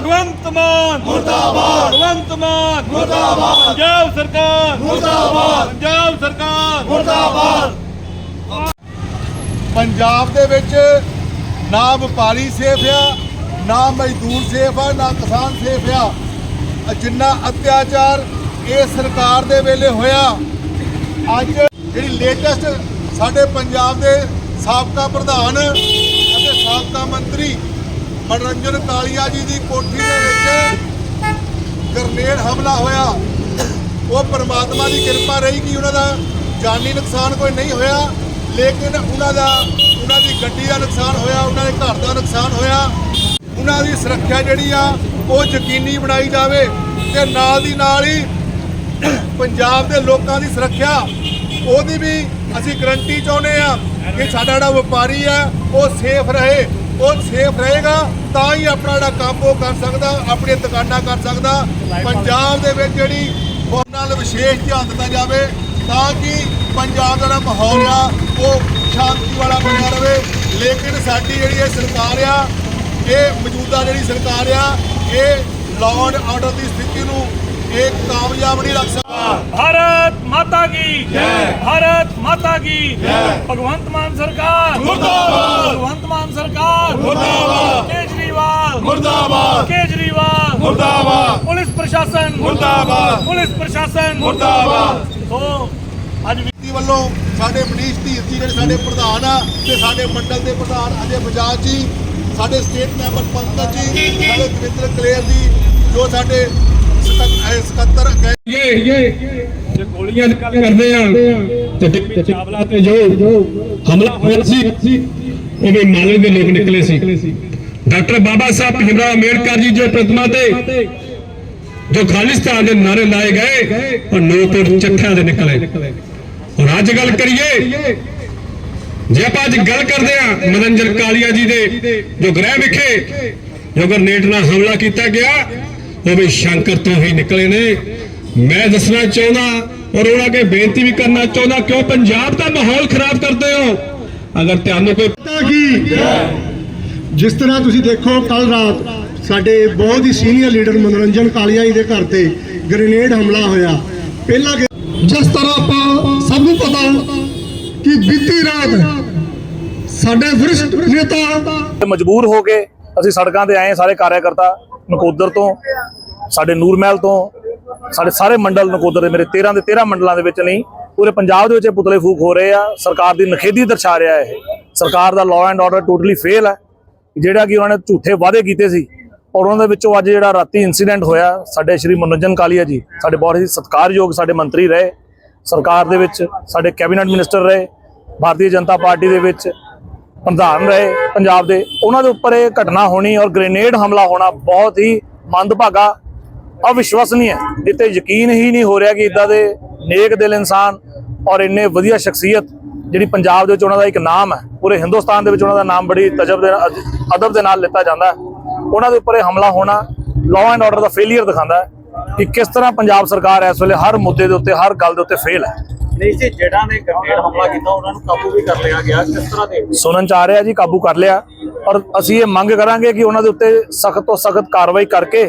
ਭਗਵੰਤ ਮਾਨ। ਮੁਰਦਾਬਾਦ। ਭਗਵੰਤ ਮਾਨ। ਮੁਰਦਾਬਾਦ। ਪੰਜਾਬ ਸਰਕਾਰ। ਮੁਰਦਾਬਾਦ। ਪੰਜਾਬ ਸਰਕਾਰ। ਪੰਜਾਬ ਦੇ ਵਿੱਚ ਨਾ ਵਪਾਰੀ ਸੇਫ ਆ ਨਾ ਮਜ਼ਦੂਰ ਸੇਫ ਆ ਨਾ ਕਿਸਾਨ ਸੇਫ ਆ। ਜਿੰਨਾ ਅਤਿਆਚਾਰ ਇਹ ਸਰਕਾਰ ਦੇ ਵੇਲੇ ਹੋਇਆ ਅੱਜ ਜਿਹੜੀ ਲੇਟੈਸਟ ਸਾਡੇ ਪੰਜਾਬ ਦੇ ਸਾਬਕਾ ਪ੍ਰਧਾਨ ਅਤੇ ਸਾਬਕਾ ਮੰਤਰੀ ਮਨੋਰੰਜਨ ਕਾਲੀਆ ਜੀ ਦੀ ਕੋਠੀ ਦੇ ਵਿੱਚ ਗਰਨੇਡ ਹਮਲਾ ਹੋਇਆ। ਉਹ ਪਰਮਾਤਮਾ ਦੀ ਕਿਰਪਾ ਰਹੀ ਕਿ ਉਹਨਾਂ ਦਾ ਜਾਨੀ ਨੁਕਸਾਨ ਕੋਈ ਨਹੀਂ ਹੋਇਆ, ਲੇਕਿਨ ਉਹਨਾਂ ਦਾ ਉਹਨਾਂ ਦੀ ਗੱਡੀ ਦਾ ਨੁਕਸਾਨ ਹੋਇਆ, ਉਹਨਾਂ ਦੇ ਘਰ ਦਾ ਨੁਕਸਾਨ ਹੋਇਆ। ਉਹਨਾਂ ਦੀ ਸੁਰੱਖਿਆ ਜਿਹੜੀ ਆ, ਉਹ ਯਕੀਨੀ ਬਣਾਈ ਜਾਵੇ ਤੇ ਨਾਲ ਦੀ ਨਾਲ ਹੀ ਪੰਜਾਬ ਦੇ ਲੋਕਾਂ ਦੀ ਸੁਰੱਖਿਆ, ਉਹਦੀ ਵੀ ਅਸੀਂ ਗਰੰਟੀ ਚਾਹੁੰਦੇ ਆ ਕਿ ਸਾਡਾ ਜਿਹੜਾ ਵਪਾਰੀ ਆ, ਉਹ ਸੇਫ ਰਹੇ। ਉਹ ਸੇਫ ਰਹੇਗਾ, ਤਾਂ ਹੀ ਆਪਣਾ ਜਿਹੜਾ ਕੰਮ ਉਹ ਕਰ ਸਕਦਾ, ਆਪਣੀਆਂ ਦੁਕਾਨਾਂ ਕਰ ਸਕਦਾ। ਪੰਜਾਬ ਦੇ ਵਿੱਚ ਜਿਹੜੀ ਉਹਨਾਂ ਨਾਲ ਵਿਸ਼ੇਸ਼ ਧਿਆਨ ਦਿੱਤਾ ਜਾਵੇ, ਤਾਂ ਕਿ ਪੰਜਾਬ ਦਾ ਜਿਹੜਾ ਮਾਹੌਲ ਆ, ਉਹ ਸ਼ਾਂਤੀ ਵਾਲਾ ਬਣਿਆ ਰਹੇ। ਲੇਕਿਨ ਸਾਡੀ ਜਿਹੜੀ ਇਹ ਸਰਕਾਰ ਆ, ਇਹ ਮੌਜੂਦਾ ਜਿਹੜੀ ਸਰਕਾਰ ਆ, ਇਹ ਲਾਅ ਐਂਡ ਆਰਡਰ ਦੀ ਸਥਿਤੀ ਨੂੰ ਇਹ ਕਾਮਯਾਬ ਨਹੀਂ ਰੱਖ ਸਕਦਾ भारत माता की जय भारत माता की जय भगवंत मान सरकार मुर्दाबाद भगवंत मान सरकार मुर्दाबाद केजरीवाल ਮੁਰਦਾਬਾਦ केजरीवाल ਮੁਰਦਾਬਾਦ पुलिस प्रशासन मुर्दाबाद। पुलिस प्रशासन मुर्दाबाद। तो आज भी ਦੀ ਵੱਲੋਂ ਸਾਡੇ ਮਨੀਸ਼ ਧੀਰ ਜੀ ਜਿਹੜੇ ਸਾਡੇ ਪ੍ਰਧਾਨ ਆ ਤੇ ਸਾਡੇ ਮੰਡਲ ਦੇ ਪ੍ਰਧਾਨ ਅਜੇ ਬਜਾਜ ਜੀ ਸਾਡੇ ਸਟੇਟ ਮੈਂਬਰ ਪੰਕਜ ਜੀ ਸਾਡੇ ਦਵਿੰਦਰ ਕਲੇਰ ਜੀ ਜੋ ਸਾਡੇ ਸਕੱਤ- ਅਹ ਸਕੱਤਰ ਗਏ ਇਹ ਜੇ ਗੋਲੀਆਂ ਦੀ ਕਰਦੇ ਆ। ਤੇ ਡਿਪਟੀ ਚਾਵਲਾ ਤੇ ਜੋ ਹਮਲਾ ਹੋਇਆ ਸੀ ਉਹ ਵੀ ਦੇ ਲੋਕ ਨਿਕਲੇ ਸੀ। ਡਾਕਟਰ ਬਾਬਾ ਸਾਹਿਬ ਭੀਮਰਾਓ ਅੰਬੇਡਕਰ ਜੀ ਜੋ ਪ੍ਰਤਿਮਾ ਤੇ, ਜੋ ਖਾਲਿਸਤਾਨ ਦੇ ਨਾਰੇ ਲਾਏ ਗਏ, ਉਹ ਲੋਕ ਚੱਠਿਆਂ ਦੇ ਨਿਕਲੇ। ਹੁਣ ਅੱਜ ਗੱਲ ਕਰੀਏ, ਜੇ ਆਪਾਂ ਅੱਜ ਗੱਲ ਕਰਦੇ ਆ ਮਨੰਜਰ ਕਾਲੀਆ ਜੀ ਦੇ, ਜੋ ਗ੍ਰਹਿ ਵਿਖੇ, ਜੋ ਗਰਨੇਟ ਨਾਲ ਹਮਲਾ ਕੀਤਾ ਗਿਆ ਉਹ ਵੀ ਸ਼ੰਕਰ ਤੋਂ ਹੀ ਨਿਕਲੇ ਨੇ। ਮੈਂ ਦੱਸਣਾ ਚਾਹੁੰਦਾ ਔਰ ਉਹਨਾਂ ਅੱਗੇ ਬੇਨਤੀ ਵੀ ਕਰਨਾ ਚਾਹੁੰਦਾ ਕਿਉਂ ਪੰਜਾਬ ਦਾ ਮਾਹੌਲ ਖਰਾਬ ਕਰਦੇ ਹੋ? ਅਗਰ ਤੁਹਾਨੂੰ ਕੋਈ ਪਤਾ ਕੀ? ਜਿਸ ਤਰ੍ਹਾਂ ਤੁਸੀਂ ਦੇਖੋ ਕੱਲ ਰਾਤ ਸਾਡੇ ਬਹੁਤ ਹੀ ਸੀਨੀਅਰ ਲੀਡਰ ਮਨੋਰੰਜਨ ਕਾਲੀਆ ਜੀ ਦੇ ਘਰ ਤੇ ਗ੍ਰੇਨੇਡ ਹਮਲਾ ਹੋਇਆ। ਪਹਿਲਾ ਕਿ- ਜਿਸ ਤਰ੍ਹਾਂ ਆਪਾਂ ਸਭ ਨੂੰ ਪਤਾ ਕਿ ਬੀਤੀ ਰਾਤ ਸਾਡੇ ਵਰਿਸ਼ਠ ਨੇਤਾ ਮਜਬੂਰ ਹੋ ਕੇ ਅਸੀਂ ਸੜਕਾਂ ਤੇ ਆਏ ਸਾਰੇ ਕਾਰਿਆਕਰਤਾ ਨਕੋਦਰ ਤੋਂ। ਸਾਡੇ ਨੂਰਮਹਿਲ ਤੋਂ, ਸਾਡੇ ਸਾਰੇ ਮੰਡਲ ਨਕੋਦਰ ਦੇ ਮੇਰੇ 13 ਦੇ 13 ਮੰਡਲਾਂ ਦੇ ਵਿੱਚ ਨਹੀਂ, ਪੂਰੇ ਪੰਜਾਬ ਦੇ ਵਿੱਚ ਇਹ ਪੁਤਲੇ ਫੂਕ ਹੋ ਰਹੇ ਆ, ਸਰਕਾਰ ਦੀ ਨਖੇਦੀ ਦਰਸਾ ਰਿਹਾ ਇਹ। ਸਰਕਾਰ ਦਾ law and order totally fail ਹੈ ਜਿਹੜਾ ਕਿ ਉਹਨਾਂ ਨੇ ਝੂਠੇ ਵਾਅਦੇ ਕੀਤੇ ਸੀ, ਔਰ ਉਹਨਾਂ ਦੇ ਵਿੱਚੋਂ ਅੱਜ ਜਿਹੜਾ ਰਾਤੀ ਇਨਸੀਡੈਂਟ ਹੋਇਆ, ਸਾਡੇ ਸ਼੍ਰੀ ਮਨੋਰੰਜਨ ਕਾਲੀਆ ਜੀ, ਸਾਡੇ ਬਹੁਤ ਹੀ ਸਤਿਕਾਰਯੋਗ ਸਾਡੇ ਮੰਤਰੀ ਰਹੇ, ਸਰਕਾਰ ਦੇ ਵਿੱਚ ਸਾਡੇ ਕੈਬਨਿਟ ਮਿਨਿਸਟਰ ਰਹੇ, ਭਾਰਤੀ ਜਨਤਾ ਪਾਰਟੀ ਦੇ ਵਿੱਚ ਪ੍ਰਧਾਨ ਰਹੇ, ਪੰਜਾਬ ਦੇ, ਉਹਨਾਂ ਦੇ ਉੱਪਰ ਇਹ ਘਟਨਾ ਹੋਣੀ ਔਰ ਗ੍ਰੇਨੇਡ ਹਮਲਾ ਹੋਣਾ ਬਹੁਤ ਹੀ ਮੰਦਭਾਗਾ ਅਵਿਸ਼ਵਸਨੀय ਹੈ। ਇਹ ਤੇ ਯਕੀਨ ਹੀ ਨਹੀਂ ਹੋ ਰਿਹਾ ਕਿ ਇਦਾਂ ਦੇ ਨੇਕ ਦਿਲ ਇਨਸਾਨ ਔਰ ਇੰਨੇ ਵਧੀਆ ਸ਼ਖਸੀਅਤ ਜਿਹੜੀ ਪੰਜਾਬ ਦੇ ਵਿੱਚ ਉਹਨਾਂ ਦਾ ਇੱਕ ਨਾਮ ਹੈ, ਪੂਰੇ ਹਿੰਦੁਸਤਾਨ ਦੇ ਵਿੱਚ ਉਹਨਾਂ ਦਾ ਨਾਮ ਬੜੀ ਤਜਬ ਦੇ ਅਦਬ ਦੇ ਨਾਲ ਲਿੱਤਾ ਜਾਂਦਾ ਉਹਨਾਂ ਦੇ ਉੱਪਰ ਇਹ ਹਮਲਾ ਹੋਣਾ ਲਾਅ ਐਂਡ ਆਰਡਰ ਦਾ ਫੇਲਿਅਰ ਦਿਖਾਉਂਦਾ ਕਿ ਕਿਸ ਤਰ੍ਹਾਂ ਪੰਜਾਬ ਸਰਕਾਰ ਇਸ ਵੇਲੇ ਹਰ ਮੁੱਦੇ ਦੇ ਉੱਤੇ, ਹਰ ਗੱਲ ਦੇ ਉੱਤੇ ਫੇਲ ਹੈ। ਨਹੀਂ ਜੀ ਜਿਹੜਾ ਨੇ ਗ੍ਰਨੇਡ ਹਮਲਾ ਕੀਤਾ ਉਹਨਾਂ ਨੂੰ ਕਾਬੂ ਵੀ ਕਰ ਲਿਆ ਗਿਆ। ਕਿਸ ਤਰ੍ਹਾਂ ਦੇ? ਸੁਣਨ ਚ ਆ ਰਿਹਾ ਜੀ ਕਾਬੂ ਕਰ ਲਿਆ। ਔਰ ਅਸੀਂ ਇਹ ਮੰਗ ਕਰਾਂਗੇ ਕਿ ਉਹਨਾਂ ਦੇ ਉੱਤੇ ਸਖਤ ਤੋਂ ਸਖਤ ਕਾਰਵਾਈ ਕਰਕੇ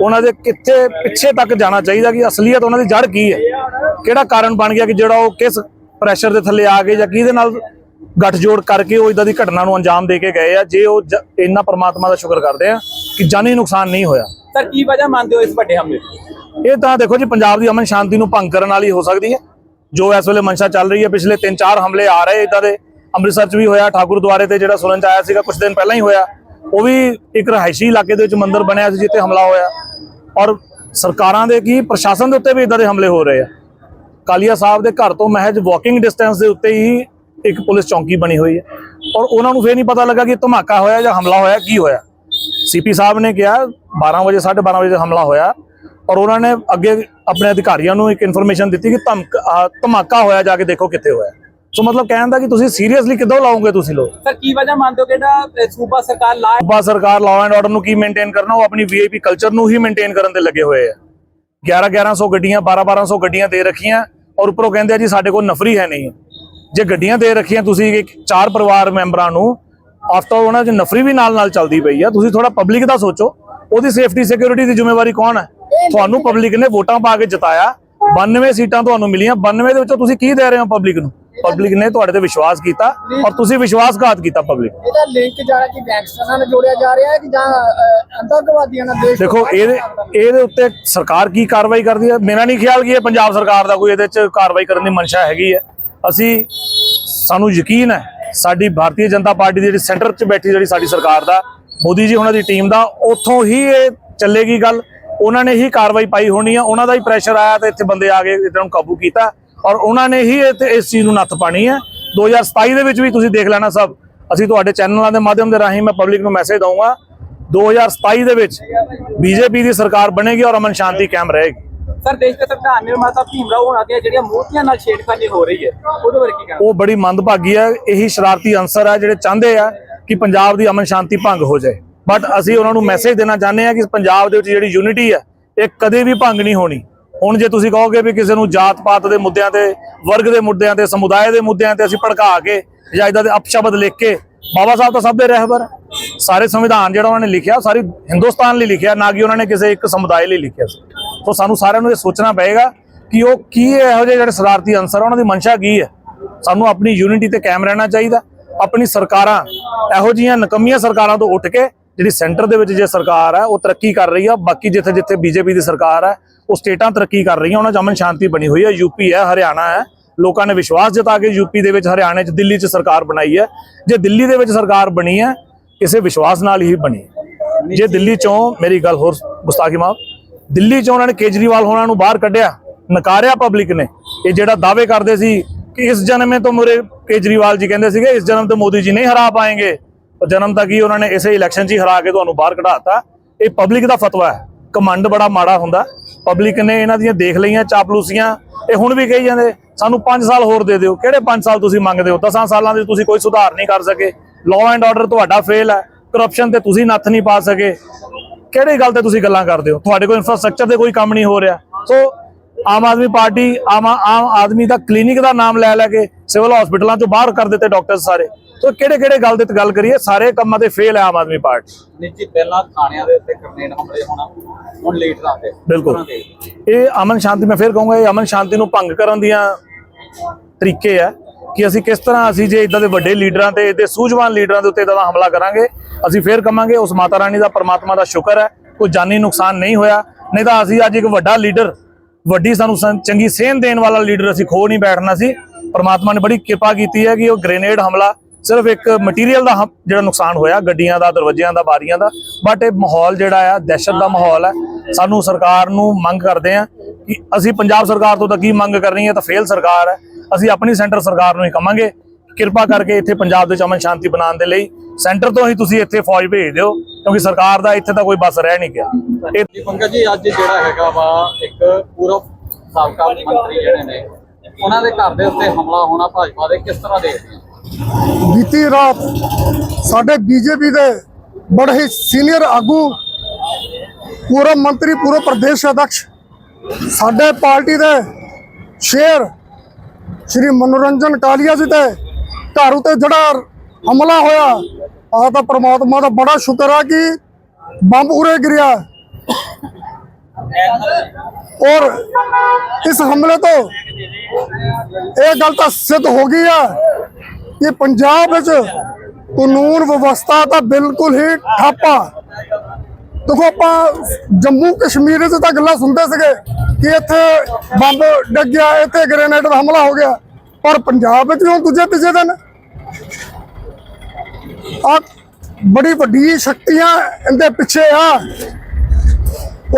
ਉਹਨਾਂ ਦੇ ਕਿੱਥੇ ਪਿੱਛੇ ਤੱਕ ਜਾਣਾ ਚਾਹੀਦਾ ਕਿ ਅਸਲੀਅਤ ਉਹਨਾਂ ਦੀ ਜੜ ਕੀ ਹੈ? ਕਿਹੜਾ ਕਾਰਨ ਬਣ ਗਿਆ ਕਿ ਜਿਹੜਾ ਉਹ ਕਿਸ ਪ੍ਰੈਸ਼ਰ ਦੇ ਥੱਲੇ ਆ ਗਏ ਜਾਂ ਕਿਹਦੇ ਨਾਲ ਗੱਠਜੋੜ ਕਰਕੇ ਉਹ ਇਦਾਂ ਦੀ ਘਟਨਾ ਨੂੰ ਅੰਜਾਮ ਦੇ ਕੇ ਗਏ ਆ? ਜੇ ਉਹ ਇੰਨਾ ਪ੍ਰਮਾਤਮਾ ਦਾ ਸ਼ੁਕਰ ਕਰਦੇ ਆ ਕਿ ਜਾਨੀ ਨੁਕਸਾਨ ਨਹੀਂ ਹੋਇਆ। ਸਰ ਕੀ ਵਜ੍ਹਾ ਮੰਨਦੇ ਹੋ ਇਸ ਵੱਡੇ ਹਮਲੇ ਦੀ? ਇਹ ਤਾਂ ਦੇਖੋ ਜੀ ਪੰਜਾਬ ਦੀ ਅਮਨ ਸ਼ਾਂਤੀ ਨੂੰ ਭੰਗ ਕਰਨ ਵਾਲੀ ਹੋ ਸਕਦੀ ਹੈ। ਜੋ ਇਸ ਵੇਲੇ ਮਨਸ਼ਾ ਚੱਲ ਰਹੀ ਹੈ, ਪਿਛਲੇ 3-4 ਹਮਲੇ ਆ ਰਹੇ ਇਦਾਂ ਦੇ। ਅੰਮ੍ਰਿਤਸਰ 'ਚ ਵੀ ਹੋਇਆ ਠਾਕੁਰ ਦੁਆਰੇ ਤੇ ਜਿਹੜਾ ਸੁਣਨ 'ਚ ਆਇਆ ਸੀਗਾ ਕੁਝ ਦਿਨ ਪਹਿਲਾਂ ਹੀ ਹੋਇਆ। ਉਹ ਵੀ ਇੱਕ ਰਹਾਇਸ਼ੀ ਇਲਾਕੇ ਦੇ ਵਿੱਚ ਮੰਦਿਰ ਬਣਿਆ ਸੀ, ਜਿੱਥੇ ਹਮਲਾ ਹੋਇਆ। ਔਰ ਸਰਕਾਰਾਂ ਦੇ ਕੀ, ਪ੍ਰਸ਼ਾਸਨ ਦੇ ਉੱਤੇ ਵੀ ਇਦਾਂ ਦੇ ਹਮਲੇ ਹੋ ਰਹੇ ਆ। ਕਾਲੀਆ ਸਾਹਿਬ ਦੇ ਘਰ ਤੋਂ ਮਹਿਜ ਵਾਕਿੰਗ ਡਿਸਟੈਂਸ ਦੇ ਉੱਤੇ ਹੀ ਇੱਕ ਪੁਲਿਸ ਚੌਂਕੀ ਬਣੀ ਹੋਈ ਹੈ। ਔਰ ਉਹਨਾਂ ਨੂੰ ਫੇਰ ਨਹੀਂ ਪਤਾ ਲੱਗਾ ਕਿ ਧਮਾਕਾ ਹੋਇਆ ਜਾਂ ਹਮਲਾ ਹੋਇਆ, ਕੀ ਹੋਇਆ। ਸੀਪੀ ਸਾਹਿਬ ਨੇ ਕਿਹਾ 12 ਵਜੇ 12:30 ਵਜੇ ਹਮਲਾ ਹੋਇਆ। ਔਰ ਉਹਨਾਂ ਨੇ ਅੱਗੇ ਆਪਣੇ ਅਧਿਕਾਰੀਆਂ ਨੂੰ ਇੱਕ ਇਨਫੋਰਮੇਸ਼ਨ ਦਿੱਤੀ ਕਿ ਧਮਕ ਹੋਇਆ ਜਾ ਕੇ ਦੇਖੋ ਕਿੱਥੇ ਹੋਇਆ। ਸੋ ਮਤਲਬ ਕਹਿਣ ਦਾ ਕਿ ਤੁਸੀਂ ਸੀਰੀਅਸਲੀ ਕਿੱਦਾਂ ਲਾਓਗੇ ਤੁਸੀਂ ਲੋਕ? ਸਰ ਕੀ ਵਜ੍ਹਾ ਮੰਨਦੇ ਹੋ ਕਿ ਜਿਹੜਾ ਇਹ ਸੂਬਾ ਸਰਕਾਰ ਲਾ ਸੂਬਾ ਸਰਕਾਰ ਲਾਅ ਐਂਡ ਆਰਡਰ ਨੂੰ ਕੀ ਮੇਨਟੇਨ ਕਰਨਾ ਉਹ ਆਪਣੀ ਵੀਆਈਪੀ ਕਲਚਰ ਨੂੰ ਹੀ ਮੇਨਟੇਨ ਕਰਨ ਤੇ ਲੱਗੇ ਹੋਏ ਆ। 11 1100 ਗੱਡੀਆਂ 12 1200 ਗੱਡੀਆਂ ਦੇ ਰੱਖੀਆਂ ਔਰ ਉੱਪਰੋਂ ਕਹਿੰਦੇ ਆ ਜੀ ਸਾਡੇ ਕੋਲ ਨਫਰੀ ਹੈ ਨਹੀਂ। ਜੇ ਗੱਡੀਆਂ ਦੇ ਰੱਖੀਆਂ ਤੁਸੀਂ ਇੱਕ ਚਾਰ ਪਰਿਵਾਰ ਮੈਂਬਰਾਂ ਨੂੰ ਆਫਟਰ ਉਹਨਾਂ 'ਚ ਨਫਰੀ ਵੀ ਨਾਲ ਨਾਲ ਚੱਲਦੀ ਪਈ ਆ। ਤੁਸੀਂ ਥੋੜਾ ਪਬਲਿਕ ਦਾ ਸੋਚੋ। ਉਹਦੀ ਸੇਫਟੀ ਸਿਕਿਉਰਿਟੀ ਦੀ ਜ਼ਿੰਮੇਵਾਰੀ ਕੌਣ ਹੈ? ਤੁਹਾਨੂੰ ਪਬਲਿਕ ਨੇ ਵੋਟਾਂ ਪਾ ਕੇ ਜਿਤਾਇਆ। 92 ਸੀਟਾਂ ਤੁਹਾਨੂੰ ਮਿਲੀਆਂ। 92 ਦੇ ਵਿੱਚੋਂ ਤੁਸੀਂ ਕੀ ਦੇ ਰਹੇ ਹੋ ਪਬਲਿਕ ਨੂੰ? ਪਬਲਿਕ ਨੇ ਤੁਹਾਡੇ ਤੇ ਵਿਸ਼ਵਾਸ ਕੀਤਾ ਔਰ ਤੁਸੀਂ ਵਿਸ਼ਵਾਸਘਾਤ ਕੀਤਾ ਪਬਲਿਕ ਇਹਦਾ ਲਿੰਕ ਜਾਣਾ ਕਿ ਗੈਂਗਸਟਰਾਂ ਨਾਲ ਜੋੜਿਆ ਜਾ ਰਿਹਾ ਹੈ ਕਿ ਜਾਂ ਅਹ, ਅੰਤਰਗਵਾਦੀਆਂ ਨਾਲ ਦੇਸ਼ ਦੇਖੋ ਇਹਦੇ ਇਹਦੇ ਉੱਤੇ ਸਰਕਾਰ ਕੀ ਕਾਰਵਾਈ ਕਰਦੀ ਹੈ? ਮੇਰਾ ਨਹੀਂ ਖਿਆਲ ਕਿ ਇਹ ਪੰਜਾਬ ਸਰਕਾਰ ਦਾ ਕੋਈ ਇਹਦੇ 'ਚ ਕਾਰਵਾਈ ਕਰਨ ਦੀ ਮਨਸ਼ਾ ਹੈਗੀ ਹੈ। ਅਸੀਂ ਸਾਨੂੰ ਯਕੀਨ ਹੈ ਸਾਡੀ ਭਾਰਤੀ ਜਨਤਾ ਪਾਰਟੀ ਦੀ ਜਿਹੜੀ ਸੈਂਟਰ 'ਚ ਬੈਠੀ ਜਿਹੜੀ ਸਾਡੀ ਸਰਕਾਰ ਦਾ ਮੋਦੀ ਜੀ ਉਹਨਾਂ ਦੀ ਟੀਮ ਦਾ ਉੱਥੋਂ ਹੀ ਇਹ ਚੱਲੇਗੀ ਗੱਲ। ਉਹਨਾਂ ਨੇ ਹੀ ਕਾਰਵਾਈ ਪਾਈ ਹੋਣੀ ਆ ਉਹਨਾਂ ਦਾ ਹੀ ਪ੍ਰੈਸ਼ਰ ਆਇਆ ਤੇ ਇੱਥੇ ਬੰਦੇ ਆ ਗਏ ਇਹਨਾਂ ਨੂੰ ਕਾਬੂ ਕੀਤਾ ਔਰ ਉਹਨਾਂ ਨੇ ਹੀ ਇਸ ਚੀਜ਼ ਨੂੰ ਨੱਥ ਪਾਣੀ ਹੈ 2027 ਦੇ ਵਿੱਚ ਵੀ ਤੁਸੀਂ ਦੇਖ ਲੈਣਾ ਸਭ ਅਸੀਂ ਤੁਹਾਡੇ ਚੈਨਲਾਂ ਦੇ ਮਾਧਿਅਮ ਦੇ ਰਾਹੀਂ ਮੈਂ ਪਬਲਿਕ ਨੂੰ ਮੈਸੇਜ ਦਊਂਗਾ। 2027 ਦੇ ਵਿੱਚ ਬੀਜੇਪੀ ਦੀ ਸਰਕਾਰ ਬਣੇਗੀ ਔਰ ਅਮਨ ਸ਼ਾਂਤੀ ਕਾਇਮ ਰਹੇਗੀ। ਸਰ ਦੇਸ਼ ਦੇ ਸੰਵਿਧਾਨ ਨਿਰਮਾਤਾ ਭੀਮ ਰਾਓ ਹੋਣਾ ਦੀਆਂ ਜਿਹੜੀਆਂ ਮੂਰਤੀਆਂ ਨਾਲ ਛੇੜਖਾਨੀ ਹੋ ਰਹੀ ਹੈ ਉਹਦੇ ਬਾਰੇ ਕੀ ਕਹਿਣਾ? ਉਹ ਬੜੀ ਮੰਦਭਾਗੀ ਹੈ ਇਹੀ ਸ਼ਰਾਰਤੀ ਅੰਸਰ ਹੈ ਜਿਹੜੇ ਚਾਹੁੰਦੇ ਆ ਕਿ ਪੰਜਾਬ ਦੀ ਅਮਨ ਸ਼ਾਂਤੀ ਭੰਗ ਹੋ ਜਾਏ। ਬਟ ਅਸੀਂ ਉਹਨਾਂ ਨੂੰ ਮੈਸੇਜ ਦੇਣਾ ਚਾਹੁੰਦੇ ਆ ਕਿ ਪੰਜਾਬ ਦੇ ਵਿੱਚ ਜਿਹੜੀ ਯੂਨਿਟੀ ਹੈ, ਇਹ ਕਦੇ ਵੀ ਭੰਗ ਨਹੀਂ ਹੋਣੀ। ਹੁਣ ਜੇ ਤੁਸੀਂ ਕਹੋਗੇ ਵੀ ਕਿਸੇ ਨੂੰ ਜਾਤ ਪਾਤ ਦੇ ਮੁੱਦਿਆਂ ਤੇ, ਵਰਗ ਦੇ ਮੁੱਦਿਆਂ ਤੇ, ਸਮੁਦਾਇ ਦੇ ਮੁੱਦਿਆਂ ਤੇ ਅਸੀਂ ਭੜਕਾ ਕੇ ਜਾਂ ਇਦਾਂ ਦੇ ਅਪਸ਼ਬਦ ਲਿਖ ਕੇ, ਬਾਬਾ ਸਾਹਿਬ ਤਾਂ ਸਭ ਦੇ ਰਹਿਬਰ। ਸਾਰੇ ਸੰਵਿਧਾਨ ਜਿਹੜਾ ਉਹਨਾਂ ਨੇ ਲਿਖਿਆ, ਸਾਰੀ ਹਿੰਦੁਸਤਾਨ ਲਈ ਲਿਖਿਆ, ਨਾ ਕਿ ਉਹਨਾਂ ਨੇ ਕਿਸੇ ਇੱਕ ਸਮੁਦਾਇ ਲਈ ਲਿਖਿਆ ਸੀ। ਸੋ ਸਾਨੂੰ ਸਾਰਿਆਂ ਨੂੰ ਇਹ ਸੋਚਣਾ ਪਏਗਾ ਕਿ ਉਹ ਕੀ ਇਹੋ ਜਿਹੇ ਜਿਹੜੇ ਸ਼ਰਾਰਤੀ ਅੰਸਰ ਉਹਨਾਂ ਦੀ ਮਨਸ਼ਾ ਕੀ ਹੈ? ਸਾਨੂੰ ਆਪਣੀ ਯੂਨਿਟੀ ਤੇ ਕਾਇਮ ਰਹਿਣਾ ਚਾਹੀਦਾ। ਆਪਣੀ ਸਰਕਾਰਾਂ, ਇਹੋ ਜਿਹੀਆਂ ਨਕਮੀਆਂ ਸਰਕਾਰਾਂ ਤੋਂ ਉੱਠ ਕੇ ਜਿਹੜੀ ਸੈਂਟਰ ਦੇ ਵਿੱਚ ਜੇ ਸਰਕਾਰ ਹੈ, ਉਹ ਤਰੱਕੀ ਕਰ ਰਹੀ ਆ। ਬਾਕੀ ਜਿੱਥੇ ਜਿੱਥੇ ਬੀਜੇਪੀ ਦੀ ਸਰਕਾਰ ਹੈ, ਉਹ ਸਟੇਟਾਂ ਤਰੱਕੀ ਕਰ ਰਹੀਆਂ। ਉਹਨਾਂ 'ਚ ਅਮਨ ਸ਼ਾਂਤੀ ਬਣੀ ਹੋਈ ਹੈ ਯੂਪੀ ਹੈ, ਹਰਿਆਣਾ ਹੈ। ਲੋਕਾਂ ਨੇ ਵਿਸ਼ਵਾਸ ਜਤਾ ਕੇ ਯੂਪੀ ਦੇ ਵਿੱਚ, ਹਰਿਆਣੇ 'ਚ, ਦਿੱਲੀ 'ਚ ਸਰਕਾਰ ਬਣਾਈ ਹੈ। ਜੇ ਦਿੱਲੀ ਦੇ ਵਿੱਚ ਸਰਕਾਰ ਬਣੀ ਹੈ, ਕਿਸੇ ਵਿਸ਼ਵਾਸ ਨਾਲ ਹੀ ਬਣੀ। ਜੇ ਦਿੱਲੀ 'ਚੋਂ, ਮੇਰੀ ਗੱਲ ਹੋਰ ਗੁਸਤਾਖੀ ਮਾਫ, ਦਿੱਲੀ 'ਚੋਂ ਉਹਨਾਂ ਨੇ ਕੇਜਰੀਵਾਲ ਹੋਣਾ ਨੂੰ ਬਾਹਰ ਕੱਢਿਆ, ਨਕਾਰਿਆ ਪਬਲਿਕ ਨੇ। ਇਹ ਜਿਹੜਾ ਦਾਅਵੇ ਕਰਦੇ ਸੀ ਕਿ ਇਸ ਜਨਮੇ ਤੋਂ ਮੁਰੇ ਕੇਜਰੀਵਾਲ ਜੀ ਕਹਿੰਦੇ ਸੀਗੇ, ਇਸ ਜਨਮ ਤੋਂ ਮੋਦੀ ਜੀ ਨਹੀਂ ਹਰਾ ਪਾਏਗੇ। ਜਨਮ ਤੱਕ ਹੀ ਉਹਨਾਂ ਨੇ ਇਸੇ ਇਲੈਕਸ਼ਨ 'ਚ ਹੀ ਹਰਾ ਕੇ ਤੁਹਾਨੂੰ ਬਾਹਰ ਕਢਾਤਾ। ਇਹ ਪਬਲਿਕ ਦਾ ਫਤਵਾ ਹੈ। ਕਮੰਡ ਬੜਾ ਮਾੜਾ ਹੁੰਦਾ। ਪਬਲਿਕ ਨੇ ਇਹਨਾਂ ਦੀਆਂ ਦੇਖ ਲਈਆਂ, ਚਾਪਲੂਸੀਆਂ। ਇਹ ਹੁਣ ਵੀ ਕਹੀ ਜਾਂਦੇ, ਸਾਨੂੰ 5 ਸਾਲ ਹੋਰ ਦੇ ਦਿਓ। ਕਿਹੜੇ 5 ਸਾਲ ਤੁਸੀਂ ਮੰਗਦੇ ਹੋ? 10 ਸਾਲਾਂ ਦੇ ਤੁਸੀਂ ਕੋਈ ਸੁਧਾਰ ਨਹੀਂ ਕਰ ਸਕੇ। ਲਾਅ ਐਂਡ ਆਰਡਰ ਤੁਹਾਡਾ ਫੇਲ ਹੈ। ਕਰਪਸ਼ਨ ਤੇ ਤੁਸੀਂ ਨੱਥ ਨਹੀਂ ਪਾ ਸਕੇ। ਕਿਹੜੀ ਗੱਲ ਤੇ ਤੁਸੀਂ ਗੱਲਾਂ ਕਰਦੇ ਹੋ? ਤੁਹਾਡੇ ਕੋਲ ਇਨਫਰਾਸਟ੍ਰਕਚਰ ਤੇ ਕੋਈ ਕੰਮ ਨਹੀਂ ਹੋ ਰਿਹਾ। ਸੋ ਆਮ ਆਦਮੀ ਪਾਰਟੀ, ਆਮ ਆਮ ਆਦਮੀ ਦਾ ਕਲੀਨਿਕ ਦਾ ਨਾਮ ਲੈ ਲੈ ਕੇ ਸਿਵਲ ਹਸਪੀਟਲਾਂ ਚੋਂ ਬਾਹਰ ਕਰ ਦਿੱਤੇ ਡਾਕਟਰ ਸਾਰੇ। ਸੋ ਕਿਹੜੇ ਕਿਹੜੇ ਗੱਲ ਤੇ ਗੱਲ ਕਰੀਏ ਸਾਰੇ ਕੰਮਾਂ ਤੇ ਫੇਲ ਹੈ ਆਮ ਆਦਮੀ ਪਾਰਟੀ। ਨਿੱਜੀ ਪਹਿਲਾਂ ਥਾਣਿਆਂ ਦੇ ਉੱਤੇ ਗ੍ਰਨੇਡ ਹਮਲੇ ਹੋਣਾ ਹੁਣ ਲੀਡਰਾਂ ਤੇ ਬਿਲਕੁਲ। ਇਹ ਅਮਨ ਸ਼ਾਂਤੀ ਮੈਂ ਫੇਰ ਕਹੂੰਗਾ ਇਹ ਅਮਨ ਸ਼ਾਂਤੀ ਨੂੰ ਭੰਗ ਕਰਨ ਦੀਆਂ ਤਰੀਕੇ ਆ ਕਿ ਅਸੀਂ ਕਿਸ ਤਰ੍ਹਾਂ ਅਸੀਂ ਜੇ ਇਦਾਂ ਦੇ ਵੱਡੇ ਲੀਡਰਾਂ ਤੇ ਇਹਦੇ ਸੂਝਵਾਨ ਲੀਡਰਾਂ ਦੇ ਉੱਤੇ ਇਦਾਂ ਦਾ ਹਮਲਾ ਕਰਾਂਗੇ ਅਸੀਂ ਫੇਰ ਕਵਾਂਗੇ ਉਸ ਮਾਤਾ ਰਾਣੀ ਦਾ ਪਰਮਾਤਮਾ ਦਾ ਸ਼ੁਕਰ ਹੈ ਕੋਈ ਜਾਨੀ ਨੁਕਸਾਨ ਨਹੀਂ ਹੋਇਆ। ਨਹੀਂ ਤਾਂ ਅਸੀਂ ਅੱਜ ਇੱਕ ਵੱਡਾ ਲੀਡਰ ਵੱਡੀ ਸਾਨੂੰ ਚੰਗੀ ਸੇਧ ਦੇਣ ਵਾਲਾ ਲੀਡਰ ਅਸੀਂ ਖੋ ਨਹੀਂ ਬੈਠਣਾ ਸੀ। ਪਰਮਾਤਮਾ ਨੇ ਬੜੀ ਕਿਰਪਾ ਕੀਤੀ ਹੈ ਕਿ ਉਹ ਗ੍ਰੇਨੇਡ ਹਮਲਾ ਸਿਰਫ ਇੱਕ ਮਟੀਰੀਅਲ ਦਾ ਜਿਹੜਾ ਨੁਕਸਾਨ ਹੋਇਆ, ਗੱਡੀਆਂ ਦਾ, ਦਰਵਾਜ਼ਿਆਂ ਦਾ, ਬਾਰੀਆਂ ਦਾ ਬਟ ਇਹ ਮਾਹੌਲ ਜਿਹੜਾ ਆ, ਦਹਿਸ਼ਤ ਦਾ ਮਾਹੌਲ ਹੈ ਸਾਨੂੰ ਸਰਕਾਰ ਨੂੰ ਮੰਗ ਕਰਦੇ ਆ ਕਿ ਅਸੀਂ ਪੰਜਾਬ ਸਰਕਾਰ ਤੋਂ ਤਾਂ ਕੀ ਮੰਗ ਕਰਨੀ ਹੈ, ਤਾਂ ਫੇਲ ਸਰਕਾਰ ਹੈ। ਅਸੀਂ ਆਪਣੀ ਸੈਂਟਰ ਸਰਕਾਰ ਨੂੰ ਹੀ ਕਵਾਂਗੇ, ਕਿਰਪਾ ਕਰਕੇ ਇੱਥੇ ਪੰਜਾਬ ਦੇ ਵਿੱਚ ਅਮਨ ਸ਼ਾਂਤੀ ਬਣਾਉਣ ਦੇ ਲਈ ਸੈਂਟਰ ਤੋਂ ਹੀ ਤੁਸੀਂ ਇੱਥੇ ਫੌਜ ਭੇਜ ਦਿਓ, ਕਿਉਂਕਿ ਸਰਕਾਰ ਦਾ ਇੱਥੇ ਤਾਂ ਕੋਈ ਬਸ ਰਹਿ ਨਹੀਂ ਗਿਆ। ਇਹ ਪੰਕਜ ਜੀ, ਅੱਜ ਜਿਹੜਾ ਹੈਗਾ ਵਾ, ਇੱਕ ਪੂਰਵ ਸਾਬਕਾ ਮੰਤਰੀ ਜਿਹੜੇ ਨੇ, ਉਹਨਾਂ ਦੇ ਘਰ ਦੇ ਉੱਤੇ ਹਮਲਾ ਹੋਣਾ ਭਾਜਪਾ ਦੇ ਕਿਸ ਤਰ੍ਹਾਂ ਦੇਖਦੇ ਬੀਤੀ ਰਾਤ ਸਾਡੇ ਬੀਜੇਪੀ ਦੇ ਬੜੇ ਹੀ ਸੀਨੀਅਰ ਆਗੂ, ਪੂਰਵ ਮੰਤਰੀ, ਪੂਰਵ ਪ੍ਰਦੇਸ਼ ਅਧਿਕਸ਼, ਸਾਡੇ ਪਾਰਟੀ ਦੇ ਸ਼ੇਰ ਸ਼੍ਰੀ ਮਨੋਰੰਜਨ ਕਾਲੀਆ ਜੀ ਤੇ ਘਰ ਉਤੇ ਜਿਹੜਾ ਹਮਲਾ ਹੋਇਆ ਆ ਤਾਂ ਪ੍ਰਮਾਤਮਾ ਦਾ ਬੜਾ ਸ਼ੁਕਰ ਆ ਕਿ ਬੰਬ ਉਰੇ ਗਿਰਿਆ। ਔਰ ਇਸ ਹਮਲੇ ਤੋਂ ਇਹ ਗੱਲ ਤਾਂ ਸਿੱਧ ਹੋ ਗਈ ਆ ਕਿ ਪੰਜਾਬ ਵਿੱਚ ਕਾਨੂੰਨ ਵਿਵਸਥਾ ਤਾਂ ਬਿਲਕੁਲ ਹੀ ਠਾਪਾ ਦੇਖੋ, ਆਪਾਂ ਜੰਮੂ ਕਸ਼ਮੀਰ ਵਿੱਚ ਤਾਂ ਗੱਲਾਂ ਸੁਣਦੇ ਸੀਗੇ ਕਿ ਇੱਥੇ ਬੰਬ ਡੱਗਿਆ ਇੱਥੇ ਗ੍ਰੇਨੇਡ ਦਾ ਹਮਲਾ ਹੋ ਗਿਆ, ਪਰ ਪੰਜਾਬ ਵਿੱਚ ਵੀ ਹੁਣ ਦੂਜੇ ਤੀਜੇ ਦਿਨ ਆ ਬੜੀ ਵੱਡੀ ਸ਼ਕਤੀਆਂ ਇਹਦੇ ਪਿੱਛੇ ਆ।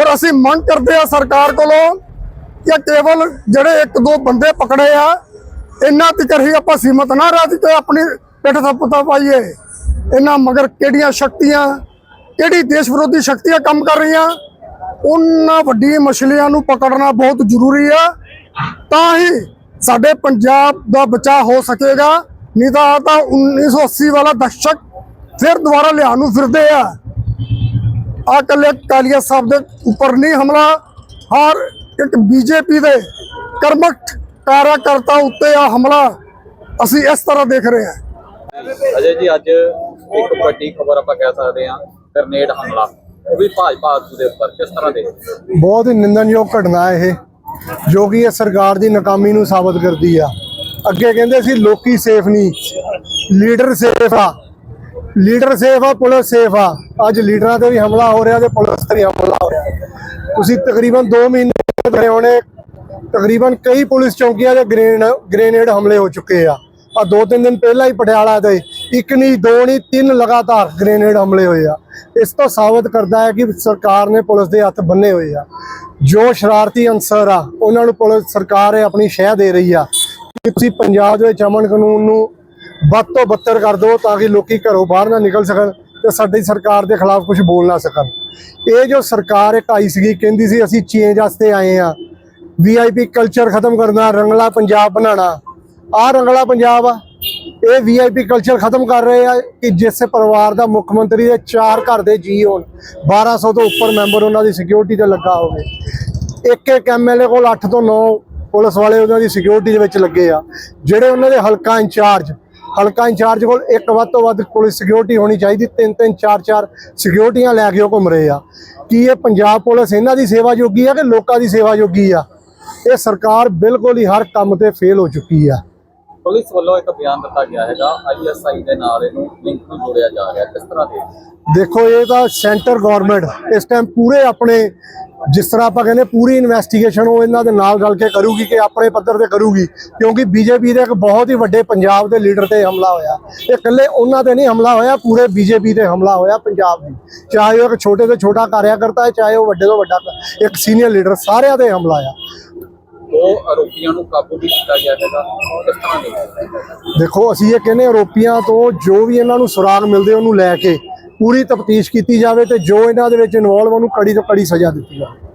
ਔਰ ਅਸੀਂ ਮੰਗ ਕਰਦੇ ਆ ਸਰਕਾਰ ਕੋਲੋਂ ਕਿ ਕੇਵਲ ਜਿਹੜੇ ਇੱਕ ਦੋ ਬੰਦੇ ਪਕੜੇ ਆ ਇੰਨਾ ਤਿਕਰ ਹੀ ਆਪਾਂ ਸੀਮਤ ਨਾ ਰਹਿ ਕੇ ਆਪਣੀ ਪਿੱਠ ਥੱਪਤਾ ਪਾਈਏ। ਇਹਨਾਂ ਮਗਰ ਕਿਹੜੀਆਂ ਸ਼ਕਤੀਆਂ, ਕਿਹੜੀ ਦੇਸ਼ ਵਿਰੋਧੀ ਸ਼ਕਤੀਆਂ ਕੰਮ ਕਰ ਰਹੀਆਂ? ਉਹਨਾਂ ਵੱਡੀਆਂ ਮਛਲੀਆਂ ਨੂੰ ਪਕੜਨਾ ਬਹੁਤ ਜ਼ਰੂਰੀ ਆ। ਤਾਂ ਹੀ ਸਾਡੇ ਪੰਜਾਬ ਦਾ ਬਚਾਅ ਹੋ ਸਕੇਗਾ। ਨਹੀਂ ਤਾਂ ਆਹ ਤਾਂ 1980 ਵਾਲਾ ਦਸ਼ਕ ਫਿਰ ਦੁਬਾਰਾ ਲਿਆਉਣ ਨੂੰ ਫਿਰਦੇ ਆ। ਆ ਕੱਲੇ ਕਾਲੀਆ ਸਾਹਿਬ ਦੇ ਉੱਪਰ ਨਹੀਂ ਹਮਲਾ, ਹਰ ਇੱਕ ਬੀਜੇਪੀ ਦੇ ਕਰਮਠ ਕਾਰਜਕਰਤਾ ਉੱਤੇ ਆ ਹਮਲਾ। ਅਸੀਂ ਇਸ ਤਰ੍ਹਾਂ ਦੇਖ ਰਹੇ ਹਾਂ। ਅਜੇ ਜੀ ਅੱਜ ਇੱਕ ਵੱਡੀ ਖਬਰ ਆਪਾਂ ਕਹਿ ਸਕਦੇ ਹਾਂ ਗ੍ਰਨੇਡ ਹਮਲਾ। ਉਹ ਵੀ ਭਾਜਪਾ ਆਗੂ ਦੇ ਉੱਪਰ ਕਿਸ ਤਰ੍ਹਾਂ ਹੋ? ਬਹੁਤ ਹੀ ਨਿੰਦਨਯੋਗ ਘਟਨਾ ਹੈ ਇਹ ਜੋ ਕਿ ਇਹ ਸਰਕਾਰ ਦੀ ਨਾਕਾਮੀ ਨੂੰ ਸਾਬਤ ਕਰਦੀ ਆ। ਅੱਗੇ ਕਹਿੰਦੇ ਸੀ ਲੋਕੀ ਸੇਫ ਨਹੀਂ ਲੀਡਰ ਸੇਫ ਆ ਲੀਡਰ ਸੇਫ ਆ ਪੁਲਿਸ ਸੇਫ ਆ। ਅੱਜ ਲੀਡਰਾਂ ਤੇ ਵੀ ਹਮਲਾ ਹੋ ਰਿਹਾ ਤੇ ਪੁਲਿਸ ਤੇ ਵੀ ਹਮਲਾ ਹੋ ਰਿਹਾ। ਤੁਸੀਂ ਤਕਰੀਬਨ 2 ਮਹੀਨੇ ਰਹੇ ਹੋਣੇ ਤਕਰੀਬਨ ਕਈ ਪੁਲਿਸ ਚੌਕੀਆਂ ਦੇ ਗ੍ਰੇਨ ਗ੍ਰੇਨੇਡ ਹਮਲੇ ਹੋ ਚੁੱਕੇ ਆ। ਆ ਦੋ ਤਿੰਨ ਦਿਨ ਪਹਿਲਾਂ ਹੀ ਪਟਿਆਲਾ ਦੇ ਇੱਕ ਨਹੀਂ, ਦੋ ਨਹੀਂ, ਤਿੰਨ ਲਗਾਤਾਰ ਗ੍ਰੇਨੇਡ ਹਮਲੇ ਹੋਏ ਆ। ਇਸ ਤੋਂ ਸਾਬਤ ਕਰਦਾ ਹੈ ਕਿ ਸਰਕਾਰ ਨੇ ਪੁਲਿਸ ਦੇ ਹੱਥ ਬੰਨੇ ਹੋਏ ਆ। ਜੋ ਸ਼ਰਾਰਤੀ ਅਨਸਰ ਆ, ਉਹਨਾਂ ਨੂੰ ਪੁਲਿਸ ਸਰਕਾਰ ਹੈ ਆਪਣੀ ਸ਼ਹਿ ਦੇ ਰਹੀ ਆ। ਕਿ ਤੁਸੀਂ ਪੰਜਾਬ ਦੇ ਵਿੱਚ ਅਮਨ ਕਾਨੂੰਨ ਨੂੰ ਵੱਧ ਤੋਂ ਬੱਤਰ ਕਰ ਦਿਓ ਤਾਂ ਕਿ ਲੋਕੀ ਘਰੋਂ ਬਾਹਰ ਨਾ ਨਿਕਲ ਸਕਣ ਤੇ ਸਾਡੀ ਸਰਕਾਰ ਦੇ ਖਿਲਾਫ ਕੁਝ ਬੋਲ ਨਾ ਸਕਣ। ਇਹ ਜੋ ਸਰਕਾਰ ਇਕਾਈ ਸੀਗੀ, ਕਹਿੰਦੀ ਸੀ ਅਸੀਂ ਚੇਂਜ ਵਾਸਤੇ ਆਏ ਆ। ਵੀਆਈਪੀ ਕਲਚਰ ਖਤਮ ਕਰਨਾ, ਰੰਗਲਾ ਪੰਜਾਬ ਬਣਾਉਣਾ। ਆ ਰੰਗਲਾ ਪੰਜਾਬ ਆ। ਇਹ ਵੀਆਈਪੀ ਕਲਚਰ ਖਤਮ ਕਰ ਰਹੇ ਆ ਕਿ ਜਿਸ ਪਰਿਵਾਰ ਦਾ ਮੁੱਖ ਮੰਤਰੀ ਦੇ ਚਾਰ ਘਰ ਦੇ ਜੀ ਹੋਣ 1200 ਤੋਂ ਉੱਪਰ ਮੈਂਬਰ ਉਹਨਾਂ ਦੀ ਸਿਕਿਉਰਿਟੀ ਤੇ ਲੱਗਾ ਹੋਵੇ। ਇੱਕ ਇੱਕ ਐਮਐਲਏ ਕੋਲ 8 ਤੋਂ 9 ਪੁਲਿਸ ਵਾਲੇ ਉਹਨਾਂ ਦੀ ਸਿਕਿਉਰਿਟੀ ਦੇ ਵਿੱਚ ਲੱਗੇ ਆ। ਜਿਹੜੇ ਉਹਨਾਂ ਦੇ ਹਲਕਾ ਇੰਚਾਰਜ ਹਲਕਾ ਇੰਚਾਰਜ ਕੋਲ ਇੱਕ ਵੱਧ ਤੋਂ ਵੱਧ ਪੁਲਿਸ ਸਿਕਿਉਰਿਟੀ ਹੋਣੀ ਚਾਹੀਦੀ, ਤਿੰਨ ਤਿੰਨ, ਚਾਰ ਚਾਰ ਸਿਕਿਉਰਿਟੀਆਂ ਲੈ ਕੇ ਉਹ ਘੁੰਮ ਰਹੇ ਆ। ਕੀ ਇਹ ਪੰਜਾਬ ਪੁਲਿਸ ਇਹਨਾਂ ਦੀ ਸੇਵਾ ਜੋਗੀ ਆ ਕਿ ਲੋਕਾਂ ਦੀ ਸੇਵਾ ਜੋਗੀ ਆ? ਇਹ ਸਰਕਾਰ ਬਿਲਕੁਲ ਹੀ ਹਰ ਕੰਮ ਤੇ ਫੇਲ ਹੋ ਚੁੱਕੀ ਆ। ਪੁਲਿਸ ਵੱਲੋਂ ਇੱਕ ਬਿਆਨ ਦਿੱਤਾ ਗਿਆ ਹੈਗਾ ਆਈਐਸਆਈ ਦੇ ਨਾਲ ਇਹਨੂੰ ਲਿੰਕ ਨੂੰ ਜੋੜਿਆ ਜਾ ਰਿਹਾ ਕਿਸ ਤਰ੍ਹਾਂ ਦੇ? ਦੇਖੋ ਇਹ ਤਾਂ ਸੈਂਟਰ ਗਵਰਨਮੈਂਟ ਇਸ ਟਾਈਮ ਪੂਰੇ ਆਪਣੇ ਜਿਸ ਤਰ੍ਹਾਂ ਆਪਾਂ ਕਹਿੰਦੇ ਪੂਰੀ ਇਨਵੈਸਟੀਗੇਸ਼ਨ ਉਹ ਇਹਨਾਂ ਦੇ ਨਾਲ ਰਲ ਕੇ ਕਰੂਗੀ ਕਿ ਆਪਣੇ ਪੱਧਰ ਤੇ ਕਰੂਗੀ ਕਿਉਂਕਿ ਬੀਜੇਪੀ ਦੇ ਇੱਕ ਬਹੁਤ ਹੀ ਵੱਡੇ ਪੰਜਾਬ ਦੇ ਲੀਡਰ ਤੇ ਹਮਲਾ ਹੋਇਆ। ਇਹ ਇਕੱਲੇ ਉਹਨਾਂ ਤੇ ਨਹੀਂ ਹਮਲਾ ਹੋਇਆ ਪੂਰੇ ਬੀਜੇਪੀ ਤੇ ਹਮਲਾ ਹੋਇਆ ਪੰਜਾਬ ਦੀ। ਚਾਹੇ ਉਹ ਇੱਕ ਛੋਟੇ ਤੋਂ ਛੋਟਾ ਕਾਰਿਆਕਰਤਾ ਹੈ ਚਾਹੇ ਉਹ ਵੱਡੇ ਤੋਂ ਵੱਡਾ ਇੱਕ ਸੀਨੀਅਰ ਲੀਡਰ ਸਾਰਿਆਂ ਤੇ ਹਮਲਾ ਆ ਦੋ ਆਰੋਪੀਆਂ ਨੂੰ ਕਾਬੂ ਵੀ ਕੀਤਾ ਗਿਆ ਹੈਗਾ। ਕਿਸ ਤਰ੍ਹਾਂ ਦੇਖਦੇ ਦੇਖੋ, ਅਸੀਂ ਇਹ ਕਹਿੰਦੇ ਆਰੋਪੀਆਂ ਤੋਂ ਜੋ ਵੀ ਇਹਨਾਂ ਨੂੰ ਸੁਰਾਗ ਮਿਲਦੇ ਉਹਨੂੰ ਲੈ ਕੇ ਪੂਰੀ ਤਫਤੀਸ਼ ਕੀਤੀ ਜਾਵੇ ਤੇ ਜੋ ਇਹਨਾਂ ਦੇ ਵਿੱਚ ਇਨਵੋਲਵ ਉਹਨੂੰ ਕੜੀ ਤੋਂ ਕੜੀ ਸਜ਼ਾ ਦਿੱਤੀ ਜਾਵੇ।